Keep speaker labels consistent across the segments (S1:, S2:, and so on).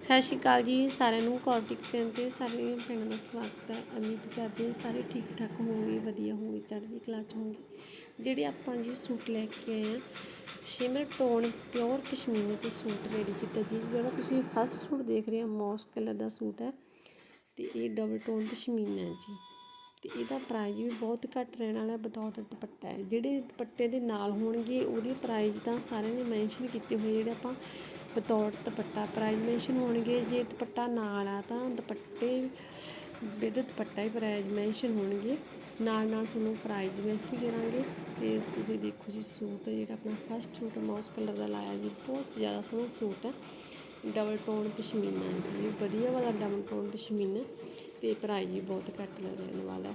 S1: ਸਤਿ ਸ਼੍ਰੀ ਅਕਾਲ ਜੀ, ਸਾਰਿਆਂ ਨੂੰ ਕੌਰਟਿਕ ਚੈਨਲ ਤੇ ਸਾਰੇ ਭੈਣਾਂ ਦਾ ਸਵਾਗਤ ਹੈ। ਉਮੀਦ ਕਰਦੇ ਹਾਂ ਸਾਰੇ ਠੀਕ ਠਾਕ ਹੋਣਗੇ ਵਧੀਆ ਹੋਣਗੇ ਚੜ੍ਹਦੀ ਕਲਾ ਚ ਹੋਣਗੇ ਜਿਹੜੇ ਆਪਾਂ ਜੀ ਸੂਟ ਲੈ ਕੇ ਆਏ ਆ ਸ਼ਿਮਰ ਟੋਨ, ਪਿਓਰ ਪਸ਼ਮੀਨੇ ਤੇ ਸੂਟ ਰੈਡੀ ਕੀਤਾ ਜੀ, ਜਿਹੜਾ ਤੁਸੀਂ ਫਸਟ ਸੂਟ ਦੇਖ ਰਹੇ ਹੋ, ਮੌਸ ਕਲਰ ਦਾ ਸੂਟ ਹੈ ਤੇ ਇਹ ਡਬਲ ਟੋਨ ਪਸ਼ਮੀਨਾ ਹੈ ਜੀ। ਤੇ ਇਹਦਾ ਪ੍ਰਾਈਸ ਵੀ ਬਹੁਤ ਘੱਟ ਰਹਿਣ ਵਾਲਾ ਬਤੌਰ ਦੁਪੱਟਾ ਹੈ। ਜਿਹੜੇ ਦੁਪੱਟੇ ਦੇ ਨਾਲ ਹੋਣਗੇ, ਉਹਦੇ ਪ੍ਰਾਈਸ ਤਾਂ ਸਾਰਿਆਂ ਨੇ ਮੈਂਸ਼ਨ ਕੀਤੇ ਹੋਏ ਜਿਹੜੇ ਆਪਾਂ ਬਤੌਰ ਦੁਪੱਟਾ ਪ੍ਰਾਈਸ ਮੈਂਸ਼ਨ ਹੋਣਗੇ, ਜੇ ਦੁਪੱਟਾ ਨਾਲ ਆ ਤਾਂ ਦੁਪੱਟੇ ਵਿਦ ਦੁਪੱਟਾ ਹੀ ਪ੍ਰਾਈਸ ਮੈਂਸ਼ਨ ਹੋਣਗੇ। ਨਾਲ ਨਾਲ ਤੁਹਾਨੂੰ ਪ੍ਰਾਈਸ ਮੈਂਸ਼ਨ ਕਰਾਂਗੇ ਤੇ ਤੁਸੀਂ ਦੇਖੋ ਜੀ ਸੂਟ, ਜਿਹੜਾ ਆਪਣਾ ਫਸਟ ਸੂਟ ਮੌਸ ਕਲਰ ਦਾ ਲਾਇਆ ਜੀ, ਬਹੁਤ ਜ਼ਿਆਦਾ ਸੋਹਣਾ ਸੂਟ ਹੈ ਡਬਲ ਟੋਨ ਪਸ਼ਮੀਨਾ ਜੀ ਵਧੀਆ ਵਾਲਾ ਡਬਲ ਟੋਨ ਪਸ਼ਮੀਨਾ। ਤੇ ਪ੍ਰਾਈਜ਼ ਵੀ ਬਹੁਤ ਘੱਟ ਲੱਗਣ ਵਾਲਾ।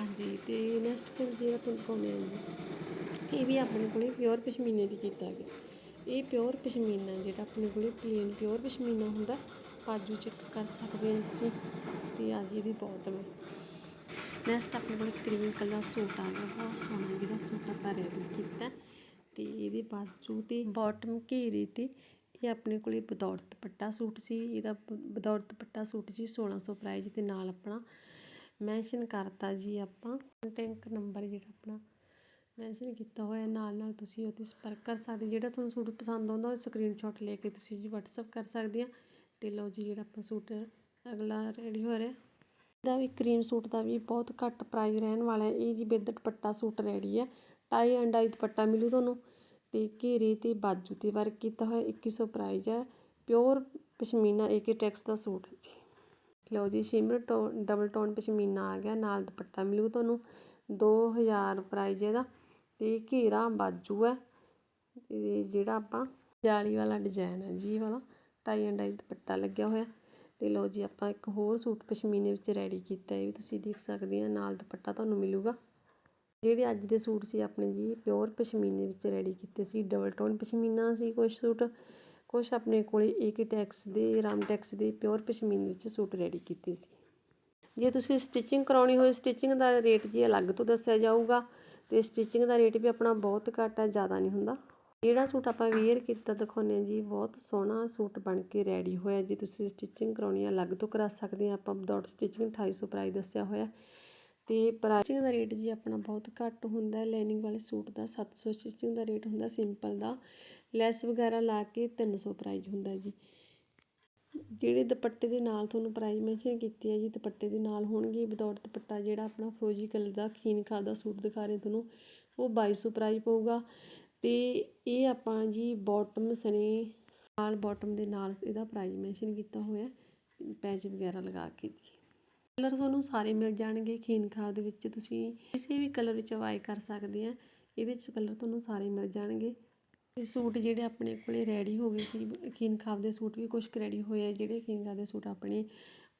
S1: ਹਾਂਜੀ, ਤੇ ਨੈਕਸਟ ਫਿਰ ਜਿਹੜਾ ਤੁਹਾਨੂੰ ਦਿਖਾਉਂਦੇ ਹਾਂ ਜੀ, ਇਹ ਵੀ ਆਪਣੇ ਕੋਲੇ ਪਿਓਰ ਪਸ਼ਮੀਨੇ ਦੀ ਕੀਤਾ ਗਿਆ ਇਹ ਪਿਓਰ ਪਸ਼ਮੀਨਾ ਜਿਹੜਾ ਆਪਣੇ ਕੋਲੇ ਪਲੇਨ ਪਿਓਰ ਪਸ਼ਮੀਨਾ ਹੁੰਦਾ ਬਾਜੂ ਚੈੱਕ ਕਰ ਸਕਦੇ ਹੋ ਤੁਸੀਂ ਤੇ ਆ ਜੀ ਇਹਦੀ ਬਾਟਮ ਹੈ। ਨੈਕਸਟ ਆਪਣੇ ਕੋਲ ਕਰੀਮ ਕਲਰ ਸੂਟ ਆ ਗਿਆ। ਬਹੁਤ ਸੋਹਣਾ ਜਿਹੜਾ ਸੂਟ ਆਪਾਂ ਰੈਡੀ ਕੀਤਾ। ਤੇ ਇਹਦੇ ਬਾਜੂ ਤੇ ਬਾਟਮ ਘੇਰੇ ਤੇ ਇਹ ਆਪਣੇ ਕੋਲੇ ਵਿਦਆਊਟ ਦੁਪੱਟਾ ਸੂਟ ਸੀ। ਇਹਦਾ ਵਿਦਆਊਟ ਦੁਪੱਟਾ ਸੂਟ ਜੀ 1600 ਪ੍ਰਾਈਸ ਦੇ ਨਾਲ ਆਪਣਾ। ਮੈਂਸ਼ਨ ਕਰਤਾ ਜੀ ਆਪਾਂ। ਕੰਟੈਂਟ ਨੰਬਰ ਜਿਹੜਾ ਆਪਣਾ ਮੈਂਸ਼ਨ ਕੀਤਾ ਹੋਇਆ, ਨਾਲ ਨਾਲ ਤੁਸੀਂ ਉਹਦੀ ਸੰਪਰਕ ਕਰ ਸਕਦੇ, ਜਿਹੜਾ ਤੁਹਾਨੂੰ ਸੂਟ ਪਸੰਦ ਆਉਂਦਾ, ਉਹ ਸਕਰੀਨਸ਼ਾਟ ਲੈ ਕੇ ਤੁਸੀਂ ਜੀ WhatsApp ਕਰ ਸਕਦੇ ਆ। ਤੇ ਲਓ ਜੀ, ਜਿਹੜਾ ਆਪਾਂ ਸੂਟ ਅਗਲਾ ਰੈਡੀ ਹੋ ਰਿਹਾ। ਦਾ ਵੀ ਕਰੀਮ ਸੂਟ ਦਾ ਵੀ ਬਹੁਤ ਘੱਟ ਪ੍ਰਾਈਸ ਰਹਿਣ ਵਾਲਾ ਹੈ। ਇਹ ਜੀ ਵਿਦ ਦੁਪੱਟਾ ਸੂਟ ਰੈਡੀ ਹੈ। ਟਾਈ ਐਂਡ ਆਈ ਦੁਪੱਟਾ ਮਿਲੂ ਤੁਹਾਨੂੰ। ਤੇ ਘੇਰੇ ਤੇ ਬਾਜੂ ਤੇ ਵਰਕ ਕੀਤਾ ਹੋਇਆ 2100 ਪ੍ਰਾਈਸ ਹੈ। ਪਿਓਰ ਪਸ਼ਮੀਨਾ ਏਕੇ ਟੈਕਸ ਦਾ ਸੂਟ ਹੈ ਜੀ। ਲਓ ਜੀ shimmer tone double tone pashmina ਆ ਗਿਆ। ਨਾਲ ਦੁਪੱਟਾ ਮਿਲੂ ਤੁਹਾਨੂੰ। 2000 ਪ੍ਰਾਈਸ ਇਹਦਾ। ਅਤੇ ਘੇਰਾ ਬਾਜੂ ਹੈ। ਅਤੇ ਜਿਹੜਾ ਆਪਾਂ ਜਾਲੀ ਵਾਲਾ ਡਿਜ਼ਾਇਨ ਹੈ ਜੀ ਵਾਲਾ ਟਾਈ ਐਂਡ ਆਈ ਦੁਪੱਟਾ ਲੱਗਿਆ ਹੋਇਆ। ਤੇ ਲਓ ਜੀ ਆਪਾਂ ਇੱਕ ਹੋਰ ਸੂਟ ਪਸ਼ਮੀਨੇ ਵਿੱਚ ਰੈਡੀ ਕੀਤਾ, ਇਹ ਵੀ ਤੁਸੀਂ ਦੇਖ ਸਕਦੇ ਆ, ਨਾਲ ਦੁਪੱਟਾ ਤੁਹਾਨੂੰ ਮਿਲੂਗਾ। ਜਿਹੜੇ ਅੱਜ ਦੇ ਸੂਟ ਸੀ ਆਪਣੇ ਜੀ ਪਿਓਰ ਪਸ਼ਮੀਨੇ ਵਿੱਚ ਰੈਡੀ ਕੀਤੇ ਸੀ ਡਬਲ ਟੋਨ ਪਸ਼ਮੀਨਾ ਸੀ ਕੁਝ ਸੂਟ। ਕੁਝ ਆਪਣੇ ਕੋਲੇ ਏਕੇ ਟੈਕਸ ਦੇ ਰਾਮਟੈਕਸ ਦੇ ਪਿਓਰ ਪਸ਼ਮੀਨੇ ਵਿੱਚ ਸੂਟ ਰੈਡੀ ਕੀਤੇ ਸੀ। ਜੇ ਤੁਸੀਂ ਸਟਿਚਿੰਗ ਕਰਾਉਣੀ ਹੋਵੇ ਸਟਿਚਿੰਗ ਦਾ ਰੇਟ ਜੀ ਅਲੱਗ ਤੋਂ ਦੱਸਿਆ ਜਾਊਗਾ। ਤੇ ਸਟਿਚਿੰਗ ਦਾ ਰੇਟ ਵੀ ਆਪਣਾ ਬਹੁਤ ਘੱਟ ਹੈ ਜ਼ਿਆਦਾ ਨਹੀਂ ਹੁੰਦਾ। ਜਿਹੜਾ ਸੂਟ ਆਪਾਂ ਵੇਅਰ ਕੀਤਾ ਦਿਖਾਉਂਦੇ ਆ ਜੀ, ਬਹੁਤ ਸੋਹਣਾ ਸੂਟ ਬਣ ਕੇ ਰੈਡੀ ਹੋਇਆ ਜੀ। ਤੁਸੀਂ ਸਟਿਚਿੰਗ ਕਰਾਉਣੀ ਆ, ਅਲੱਗ ਤੋਂ ਕਰਾ ਸਕਦੇ ਆ ਆਪਾਂ ਵਿਦਆਊਟ ਸਟਿਚਿੰਗ 2800 ਪ੍ਰਾਈਸ ਦੱਸਿਆ ਹੋਇਆ। ਤੇ ਪ੍ਰਾਈਸਿੰਗ ਦਾ ਰੇਟ ਜੀ ਆਪਣਾ ਬਹੁਤ ਘੱਟ ਹੁੰਦਾ ਲੈਨਿੰਗ ਵਾਲੇ ਸੂਟ ਦਾ 700 ਸਟਿਚਿੰਗ ਦਾ ਰੇਟ ਹੁੰਦਾ ਸਿੰਪਲ ਦਾ। ਲੈਸ ਵਗੈਰਾ ਲਾ ਕੇ 300 ਪ੍ਰਾਈਸ ਹੁੰਦਾ ਜੀ। ਜਿਹੜੇ ਦੁਪੱਟੇ ਦੇ ਨਾਲ ਤੁਹਾਨੂੰ ਪ੍ਰਾਈਸ ਮੈਂਸ਼ਨ ਕੀਤੀ ਹੈ ਜੀ, ਦੁਪੱਟੇ ਦੇ ਨਾਲ ਹੋਣਗੇ ਵਿਦਆਊਟ ਦੁਪੱਟਾ ਜਿਹੜਾ ਆਪਣਾ ਫਰੋਜੀ ਕਲਰ ਦਾ, ਖੀਨ ਖਾ ਦਾ ਸੂਟ ਦਿਖਾ ਰਹੇ ਤੁਹਾਨੂੰ, ਉਹ 2200 ਪ੍ਰਾਈਸ ਪਊਗਾ। ਤੇ ਇਹ ਆਪਾਂ ਜੀ ਬਾਟਮ ਸਨੇ ਨਾਲ ਬਾਟਮ ਦੇ ਨਾਲ ਇਹਦਾ ਪ੍ਰਾਈਸ ਮੈਂਸ਼ਨ ਕੀਤਾ ਹੋਇਆ ਪੈਚ ਵਗੈਰਾ ਲਗਾ ਕੇ ਜੀ। ਕਲਰ ਤੁਹਾਨੂੰ ਸਾਰੇ ਮਿਲ ਜਾਣਗੇ, ਖੀਨ ਖਾਦ ਦੇ ਵਿੱਚ ਤੁਸੀਂ ਕਿਸੇ ਵੀ ਕਲਰ ਵਿੱਚ ਅਵਾਈ ਕਰ ਸਕਦੇ ਆ, ਇਹਦੇ ਵਿੱਚ ਕਲਰ ਤੁਹਾਨੂੰ ਸਾਰੇ ਮਿਲ ਜਾਣਗੇ। ਇਹ ਸੂਟ ਜਿਹੜੇ ਆਪਣੇ ਕੋਲੇ ਰੈਡੀ ਹੋ ਗਏ ਸੀ, ਖੀਨ ਖਾਬ ਦੇ ਸੂਟ ਵੀ ਕੁਝ ਰੈਡੀ ਹੋਏ ਆ, ਜਿਹੜੇ ਖੀਨ ਖਾਬ ਦੇ ਸੂਟ ਆਪਣੇ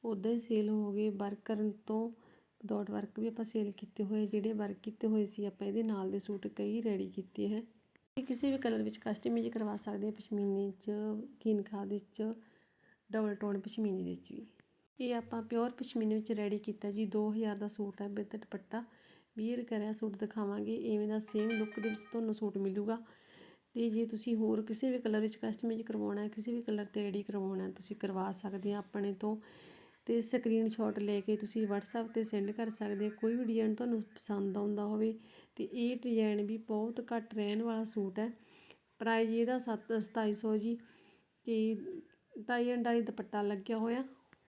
S1: ਉੱਦਾਂ ਹੀ ਸੇਲ ਹੋ ਗਏ। ਵਰਕ ਕਰਨ ਤੋਂ ਵਿਦਆਊਟ ਵਰਕ ਵੀ ਆਪਾਂ ਸੇਲ ਕੀਤੇ ਹੋਏ ਜਿਹੜੇ ਵਰਕ ਕੀਤੇ ਹੋਏ ਸੀ ਆਪਾਂ ਇਹਦੇ ਨਾਲ ਦੇ ਸੂਟ ਕਈ ਰੈਡੀ ਕੀਤੇ ਹੈ। ਕਿਸੇ ਵੀ ਕਲਰ ਵਿੱਚ ਕਸਟਮਾਈਜ਼ ਕਰਵਾ ਸਕਦੇ ਆ, ਪਸ਼ਮੀਨੇ 'ਚ, ਖੀਨ ਖਾਬ ਦੇ ਵਿੱਚ ਡਬਲ ਟੋਨ ਪਸ਼ਮੀਨੇ ਦੇ ਵਿੱਚ ਵੀ। ਇਹ ਆਪਾਂ ਪਿਓਰ ਪਸ਼ਮੀਨੇ ਵਿੱਚ ਰੈਡੀ ਕੀਤਾ ਜੀ 2000 ਦਾ ਸੂਟ ਹੈ, ਵਿਦ ਦੁਪੱਟਾ। ਵੀਅਰ ਕਰਿਆ ਸੂਟ ਦਿਖਾਵਾਂਗੇ, ਇਵੇਂ ਦਾ ਸੇਮ ਲੁੱਕ ਦੇ ਵਿੱਚ ਤੁਹਾਨੂੰ ਸੂਟ ਮਿਲੂਗਾ। ਤੇ ਜੇ ਤੁਸੀਂ ਹੋਰ ਕਿਸੇ ਵੀ ਕਲਰ ਵਿੱਚ ਕਸਟਮਾਈਜ਼ ਕਰਵਾਉਣਾ ਹੈ, ਕਿਸੇ ਵੀ ਕਲਰ ਤੇ ਰੈਡੀ ਕਰਵਾਉਣਾ ਤੁਸੀਂ ਕਰਵਾ ਸਕਦੇ ਆ ਆਪਣੇ ਤੋਂ। ਤੇ ਸਕਰੀਨਸ਼ਾਟ ਲੈ ਕੇ ਤੁਸੀਂ WhatsApp ਤੇ ਸੈਂਡ ਕਰ ਸਕਦੇ ਹੋ। ਕੋਈ ਵੀ ਡਿਜ਼ਾਈਨ ਤੁਹਾਨੂੰ ਪਸੰਦ ਆਉਂਦਾ ਹੋਵੇ ਤੇ ਇਹ ਡਿਜ਼ਾਈਨ ਵੀ ਬਹੁਤ ਘੱਟ ਰਹਿਣ ਵਾਲਾ ਸੂਟ ਹੈ। ਪ੍ਰਾਈਸ ਇਹਦਾ 7 2700 ਜੀ ਤੇ ਟਾਈ ਐਂਡ ਡਾਈ ਦੁਪੱਟਾ ਲੱਗਿਆ ਹੋਇਆ।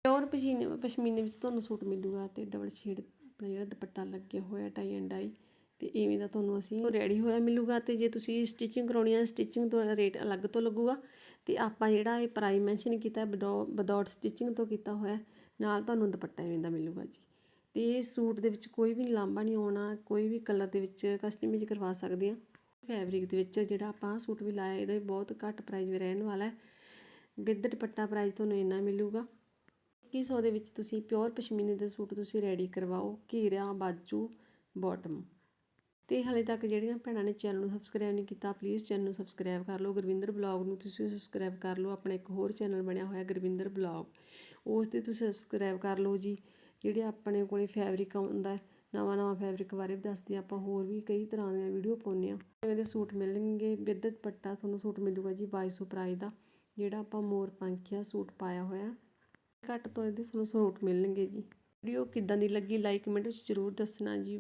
S1: ਪਿਓਰ ਪਸ਼ੀਨੇ, ਪਸ਼ਮੀਨੇ ਵਿੱਚ ਤੁਹਾਨੂੰ ਸੂਟ ਮਿਲੂਗਾ ਤੇ ਡਬਲ ਸ਼ੇਡ ਆਪਣਾ ਜਿਹੜਾ ਦੁਪੱਟਾ ਲੱਗਿਆ ਹੋਇਆ ਟਾਈ ਐਂਡ ਡਾਈ ਤੇ ਇਵੇਂ ਦਾ ਤੁਹਾਨੂੰ ਅਸੀਂ ਰੈਡੀ ਹੋਇਆ ਮਿਲੂਗਾ ਤੇ ਜੇ ਤੁਸੀਂ ਸਟਿਚਿੰਗ ਕਰਾਉਣੀ ਹੈ ਸਟਿਚਿੰਗ ਤੋਂ ਰੇਟ ਅਲੱਗ ਤੋਂ ਲੱਗੂਗਾ ਤੇ ਆਪਾਂ ਜਿਹੜਾ ਇਹ ਪ੍ਰਾਈਸ ਮੈਂਸ਼ਨ ਕੀਤਾ ਬਦੌਟ ਸਟਿਚਿੰਗ ਤੋਂ ਕੀਤਾ ਹੋਇਆ, ਨਾਲ ਤੁਹਾਨੂੰ ਦੁਪੱਟਾ ਇਵੇਂ ਦਾ ਮਿਲੂਗਾ ਜੀ। ਤੇ ਇਹ ਸੂਟ ਦੇ ਵਿੱਚ ਕੋਈ ਵੀ ਲਾਂਭਾ ਨਹੀਂ ਆਉਣਾ, ਕੋਈ ਵੀ ਕਲਰ ਦੇ ਵਿੱਚ ਕਸਟਮਾਈਜ਼ ਕਰਵਾ ਸਕਦੇ ਆ। ਫੈਬਰਿਕ ਦੇ ਵਿੱਚ ਜਿਹੜਾ ਆਪਾਂ ਸੂਟ ਵੀ ਲਾਇਆ, ਇਹਦਾ ਬਹੁਤ ਘੱਟ ਪ੍ਰਾਈਸ ਵੀ ਰਹਿਣ ਵਾਲਾ ਹੈ। ਵਿਦ ਦੁਪੱਟਾ ਪ੍ਰਾਈਸ ਤੁਹਾਨੂੰ ਇੰਨਾ ਮਿਲੂਗਾ 2100 ਦੇ ਵਿੱਚ ਤੁਸੀਂ ਪਿਓਰ ਪਸ਼ਮੀਨੇ ਦੇ ਸੂਟ ਤੁਸੀਂ ਰੈਡੀ ਕਰਵਾਓ, ਘੇਰਾ, ਬਾਜੂ ਬਾਟਮ ਤੇ ਹਲੇ ਤੱਕ ਜਿਹੜੀਆਂ ਭੈਣਾਂ ਨੇ ਚੈਨਲ ਨੂੰ ਸਬਸਕ੍ਰਾਈਬ ਨਹੀਂ ਕੀਤਾ ਪਲੀਜ਼ ਚੈਨਲ ਨੂੰ ਸਬਸਕ੍ਰਾਈਬ ਕਰ ਲਓ। ਗੁਰਵਿੰਦਰ ਬਲੌਗ ਨੂੰ ਤੁਸੀਂ ਸਬਸਕ੍ਰਾਈਬ ਕਰ ਲਓ। ਆਪਣਾ ਇੱਕ ਹੋਰ ਚੈਨਲ ਬਣਿਆ ਹੋਇਆ, ਗੁਰਵਿੰਦਰ ਬਲੌਗ ਉਸ ਤੇ ਤੁਸੀਂ ਸਬਸਕ੍ਰਾਈਬ ਕਰ ਲਓ ਜੀ। ਜਿਹੜੇ ਆਪਣੇ ਕੋਲੇ ਫੈਬਰਿਕ ਆਉਂਦਾ ਨਵਾਂ ਨਵਾਂ ਫੈਬਰਿਕ ਬਾਰੇ ਵੀ ਦੱਸਦੇ ਆਪਾਂ ਹੋਰ ਵੀ ਕਈ ਤਰ੍ਹਾਂ ਦੀਆਂ ਵੀਡੀਓ ਪਾਉਂਦੇ ਆ ਐਵੇਂ ਦੇ ਸੂਟ ਮਿਲਣਗੇ ਵਿਦ ਪੱਟਾ ਤੁਹਾਨੂੰ ਸੂਟ ਮਿਲੂਗਾ ਜੀ 2200 ਪ੍ਰਾਈਸ ਦਾ। ਜਿਹੜਾ ਆਪਾਂ ਮੋਰ ਪੰਖੀਆ ਸੂਟ ਪਾਇਆ ਹੋਇਆ ਘੱਟ ਤੋਂ ਇਹਦੇ ਤੁਹਾਨੂੰ ਸੂਟ ਮਿਲਣਗੇ ਜੀ। ਵੀਡੀਓ ਕਿੱਦਾਂ ਦੀ ਲੱਗੀ ਲਾਈਕ ਕਮੈਂਟ ਵਿੱਚ ਜ਼ਰੂਰ ਦੱਸਣਾ ਜੀ।